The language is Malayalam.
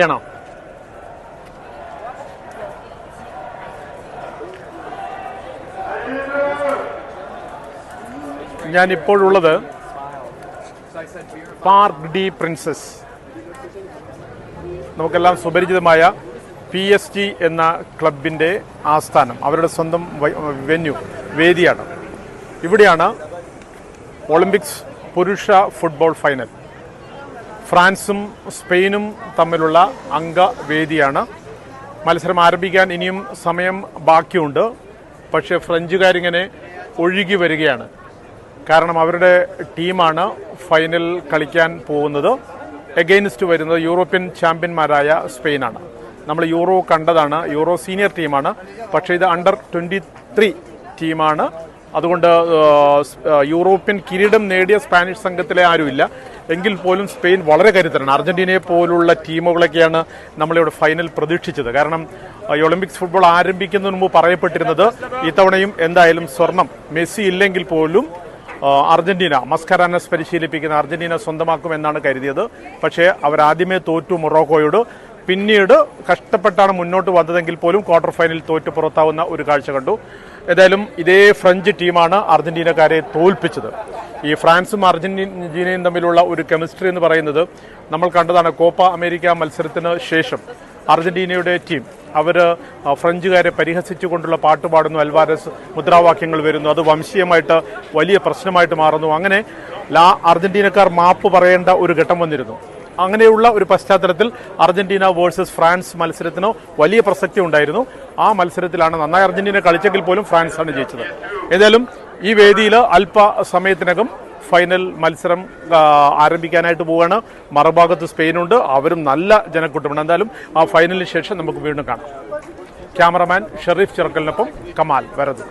ചെയ്യണോ. ഞാൻ ഇപ്പോഴുള്ളത് പാർക്ക് ഡി പ്രിൻസസ്. നമുക്കെല്ലാം സുപരിചിതമായ പി എസ് ജി എന്ന ക്ലബിന്റെ ആസ്ഥാനം അവരുടെ സ്വന്തം വെന്യൂ വേദിയാണ്. ഇവിടെയാണ് ഒളിമ്പിക്സ് പുരുഷ ഫുട്ബോൾ ഫൈനൽ. ഫ്രാൻസും സ്പെയിനും തമ്മിലുള്ള അംഗവേദിയാണ്. മത്സരം ആരംഭിക്കാൻ ഇനിയും സമയം ബാക്കിയുണ്ട്. പക്ഷേ ഫ്രഞ്ചുകാരിങ്ങനെ ഒഴുകി വരികയാണ്. കാരണം അവരുടെ ടീമാണ് ഫൈനൽ കളിക്കാൻ പോകുന്നത്. എഗെയിൻസ്റ്റ് വരുന്നത് യൂറോപ്യൻ ചാമ്പ്യന്മാരായ സ്പെയിനാണ്. നമ്മൾ യൂറോ കണ്ടതാണ്. യൂറോ സീനിയർ ടീമാണ്. പക്ഷേ ഇത് അണ്ടർ ട്വന്റി ത്രീ ടീമാണ്. അതുകൊണ്ട് യൂറോപ്യൻ കിരീടം നേടിയ സ്പാനിഷ് സംഘത്തിലെ ആരുമില്ല. എങ്കിൽ പോലും സ്പെയിൻ വളരെ കരുത്തരാണ്. അർജന്റീനയെ പോലുള്ള ടീമുകളൊക്കെയാണ് നമ്മളിവിടെ ഫൈനൽ പ്രതീക്ഷിച്ചത്. കാരണം ഒളിമ്പിക്സ് ഫുട്ബോൾ ആരംഭിക്കുന്നതിന് മുമ്പ് പറയപ്പെട്ടിരുന്നത് ഇത്തവണയും എന്തായാലും സ്വർണം മെസ്സി ഇല്ലെങ്കിൽ പോലും അർജന്റീന മസ്കരാനസ് പരിശീലിപ്പിക്കുന്ന അർജന്റീന സ്വന്തമാക്കുമെന്നാണ് കരുതിയത്. പക്ഷേ അവരാദ്യമേ തോറ്റു മൊറോക്കോയോട്. പിന്നീട് കഷ്ടപ്പെട്ടാണ് മുന്നോട്ട് വന്നതെങ്കിൽ പോലും ക്വാർട്ടർ ഫൈനൽ തോറ്റു പുറത്താവുന്ന ഒരു കാഴ്ച കണ്ടു. ഏതായാലും ഇതേ ഫ്രഞ്ച് ടീമാണ് അർജന്റീനക്കാരെ തോൽപ്പിച്ചത്. ഈ ഫ്രാൻസും അർജന്റീനയും തമ്മിലുള്ള ഒരു കെമിസ്ട്രി എന്ന് പറയുന്നത് നമ്മൾ കണ്ടതാണ് കോപ്പ അമേരിക്ക മത്സരത്തിന് ശേഷം അർജന്റീനയുടെ ടീം. അവർ ഫ്രഞ്ചുകാരെ പരിഹസിച്ചുകൊണ്ടുള്ള പാട്ട് പാടുന്നു അൽവാരസ് മുദ്രാവാക്യങ്ങൾ വരുന്നു. അത് വംശീയമായിട്ട് വലിയ പ്രശ്നമായിട്ട് മാറുന്നു. അങ്ങനെ ലാ അർജന്റീനക്കാർ മാപ്പ് പറയേണ്ട ഒരു ഘട്ടം വന്നിരുന്നു. അങ്ങനെയുള്ള ഒരു പശ്ചാത്തലത്തിൽ അർജന്റീന വേഴ്സസ് ഫ്രാൻസ് മത്സരത്തിന് വലിയ പ്രസക്തി ഉണ്ടായിരുന്നു. ആ മത്സരത്തിലാണ് നന്നായി അർജന്റീന കളിച്ചെങ്കിൽ പോലും ഫ്രാൻസാണ് ജയിച്ചത്. ഏതായാലും ഈ വേദിയിൽ അല്പ സമയത്തിനകം ഫൈനൽ മത്സരം ആരംഭിക്കാനായിട്ട് പോവുകയാണ് മറുഭാഗത്ത് സ്പെയിനുണ്ട്. അവരും നല്ല ജനക്കൂട്ടമാണ്. എന്തായാലും ആ ഫൈനലിന് ശേഷം നമുക്ക് വീണ്ടും കാണാം. ക്യാമറമാൻ ഷെറീഫ് ചിറക്കലിനൊപ്പം കമാൽ വരത്